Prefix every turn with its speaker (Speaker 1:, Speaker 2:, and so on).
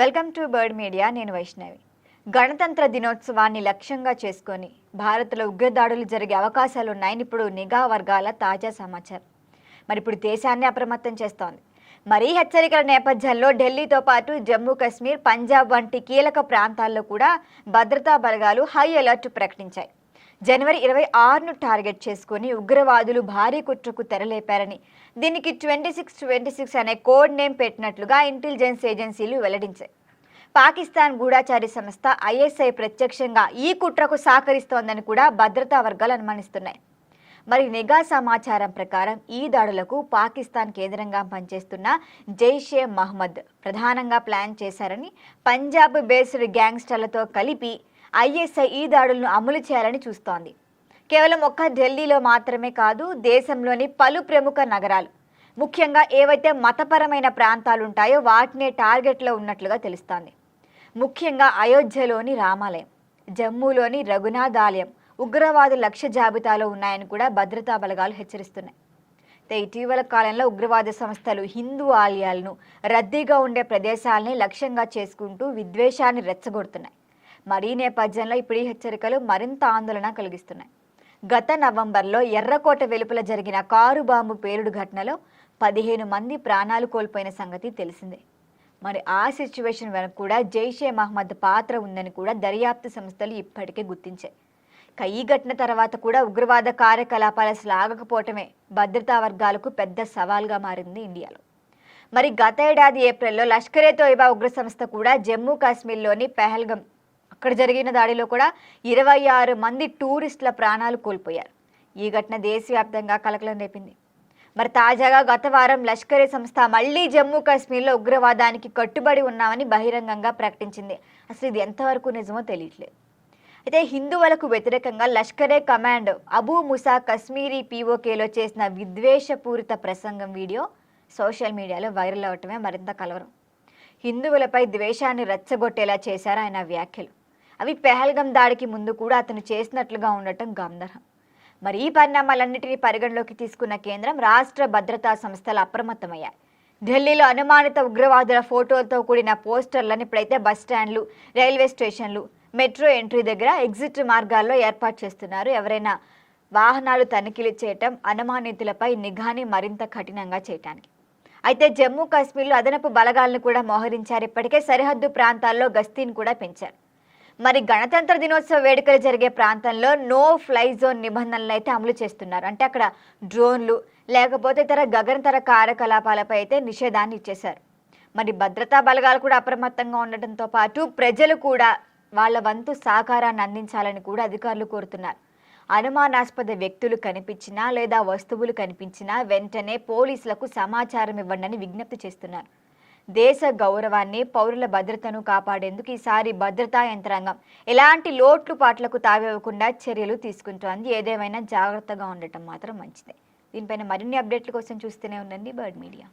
Speaker 1: Welcome to bird media. నేను వైష్ణవి. గణతంత్ర దినోత్సవాన్ని లక్ష్యంగా చేసుకొని భారత్లో ఉగ్రదాడులు జరిగే అవకాశాలు ఉన్నాయని ఇప్పుడు నిఘా వర్గాల తాజా సమాచారం. మరి ఇప్పుడు దేశాన్ని అప్రమత్తం చేస్తోంది. మరీ హెచ్చరికల నేపథ్యంలో ఢిల్లీతో పాటు జమ్మూ కాశ్మీర్ పంజాబ్ వంటి కీలక ప్రాంతాల్లో కూడా భద్రతా బలగాలు హై అలర్ట్ ప్రకటించాయి. జనవరి ఇరవై ఆరును టార్గెట్ చేసుకుని ఉగ్రవాదులు భారీ కుట్రకు తెరలేపారని దీనికి ట్వంటీ సిక్స్ ట్వంటీ సిక్స్ అనే కోడ్ నేమ్ పెట్టినట్లుగా ఇంటెలిజెన్స్ ఏజెన్సీలు వెల్లడించాయి. పాకిస్తాన్ గూఢాచారి సంస్థ ఐఎస్ఐ ప్రత్యక్షంగా ఈ కుట్రకు సహకరిస్తోందని కూడా భద్రతా వర్గాలు అనుమానిస్తున్నాయి. మరి నిఘా సమాచారం ప్రకారం ఈ దాడులకు పాకిస్తాన్ కేంద్రంగా పనిచేస్తున్న జైషే మహ్మద్ ప్రధానంగా ప్లాన్ చేశారని పంజాబ్ బేస్డ్ గ్యాంగ్స్టర్లతో కలిపి ఐఎస్ఐ ఈ దాడులను అమలు చేయాలని చూస్తోంది. కేవలం ఒక్క ఢిల్లీలో మాత్రమే కాదు దేశంలోని పలు ప్రముఖ నగరాలు. ముఖ్యంగా ఏవైతే మతపరమైన ప్రాంతాలు ఉంటాయో వాటినే టార్గెట్లో ఉన్నట్లుగా తెలుస్తోంది. ముఖ్యంగా అయోధ్యలోని రామాలయం జమ్మూలోని రఘునాథ్ ఆలయం ఉగ్రవాదు లక్ష్య జాబితాలో ఉన్నాయని కూడా భద్రతా బలగాలు హెచ్చరిస్తున్నాయి. అయితే ఇటీవల కాలంలో ఉగ్రవాద సంస్థలు హిందూ ఆలయాలను రద్దీగా ఉండే ప్రదేశాలని లక్ష్యంగా చేసుకుంటూ విద్వేషాన్ని రెచ్చగొడుతున్నాయి. మరి నేపథ్యంలో ఇప్పుడు ఈ హెచ్చరికలు మరింత ఆందోళన కలిగిస్తున్నాయి. గత నవంబర్లో ఎర్రకోట వెలుపల జరిగిన కారు బాంబు పేలుడు ఘటనలో పదిహేను మంది ప్రాణాలు కోల్పోయిన సంగతి తెలిసిందే. మరి ఆ సిచ్యువేషన్ వెనక కూడా జైషే మహమ్మద్ పాత్ర ఉందని కూడా దర్యాప్తు సంస్థలు ఇప్పటికే గుర్తించాయి. ఇక ఈ ఘటన తర్వాత కూడా ఉగ్రవాద కార్యకలాపాలు సాగకపోవటమే భద్రతా వర్గాలకు పెద్ద సవాల్గా మారింది ఇండియాలో. మరి గత ఏడాది ఏప్రిల్లో లష్కరే తోయిబా ఉగ్ర సంస్థ కూడా జమ్మూ కాశ్మీర్లోని పెహల్గం అక్కడ జరిగిన దాడిలో కూడా ఇరవై ఆరు మంది టూరిస్టుల ప్రాణాలు కోల్పోయారు. ఈ ఘటన దేశవ్యాప్తంగా కలకలం రేపింది. మరి తాజాగా గత వారం లష్కరే సంస్థ మళ్ళీ జమ్మూ కాశ్మీర్లో ఉగ్రవాదానికి కట్టుబడి ఉన్నామని బహిరంగంగా ప్రకటించింది. అసలు ఇది ఎంతవరకు నిజమో తెలియట్లేదు. అయితే హిందువులకు వ్యతిరేకంగా లష్కరే కమాండ్ అబూ ముసా కశ్మీరీ పీఓకేలో చేసిన విద్వేషపూరిత ప్రసంగం వీడియో సోషల్ మీడియాలో వైరల్ అవటమే మరింత కలవరం. హిందువులపై ద్వేషాన్ని రెచ్చగొట్టేలా చేశారు ఆయన వ్యాఖ్యలు. అవి పెహల్గం దాడికి ముందు కూడా అతను చేసినట్లుగా ఉండటం గమనార్హం మరి ఈ పరిణామాలన్నింటినీ పరిగణలోకి తీసుకున్న కేంద్రం రాష్ట్ర భద్రతా సంస్థలు అప్రమత్తమయ్యాయి. ఢిల్లీలో అనుమానిత ఉగ్రవాదుల ఫోటోలతో కూడిన పోస్టర్లను ఇప్పుడైతే బస్ స్టాండ్లు రైల్వే స్టేషన్లు మెట్రో ఎంట్రీ దగ్గర ఎగ్జిట్ మార్గాల్లో ఏర్పాటు చేస్తున్నారు. ఎవరైనా వాహనాలు తనిఖీలు చేయటం అనుమానితులపై నిఘాని మరింత కఠినంగా చేయటానికి. అయితే జమ్మూ కాశ్మీర్లో అదనపు బలగాలను కూడా మోహరించారు. ఇప్పటికే సరిహద్దు ప్రాంతాల్లో గస్తీని కూడా పెంచారు. మరి గణతంత్ర దినోత్సవ వేడుకలు జరిగే ప్రాంతంలో నో ఫ్లై జోన్ నిబంధనలు అయితే అమలు చేస్తున్నారు. అంటే అక్కడ డ్రోన్లు లేకపోతే ఇతర గగనతర కార్యకలాపాలపై అయితే నిషేధాన్ని ఇచ్చేశారు. మరి భద్రతా బలగాలు కూడా అప్రమత్తంగా ఉండటంతో పాటు ప్రజలు కూడా వాళ్ళ వంతు సహకారాన్ని అందించాలని కూడా అధికారులు కోరుతున్నారు. అనుమానాస్పద వ్యక్తులు కనిపించినా లేదా వస్తువులు కనిపించినా వెంటనే పోలీసులకు సమాచారం ఇవ్వండి విజ్ఞప్తి చేస్తున్నారు. దేశ గౌరవాన్ని పౌరుల భద్రతను కాపాడేందుకు ఈసారి భద్రతా యంత్రాంగం ఎలాంటి లోట్లు పాట్లకు తావివ్వకుండా చర్యలు తీసుకుంటోంది. ఏదేమైనా జాగ్రత్తగా ఉండటం మాత్రం మంచిదే. దీనిపైన మరిన్ని అప్డేట్ల కోసం చూస్తూనే ఉండండి బర్డ్ మీడియా.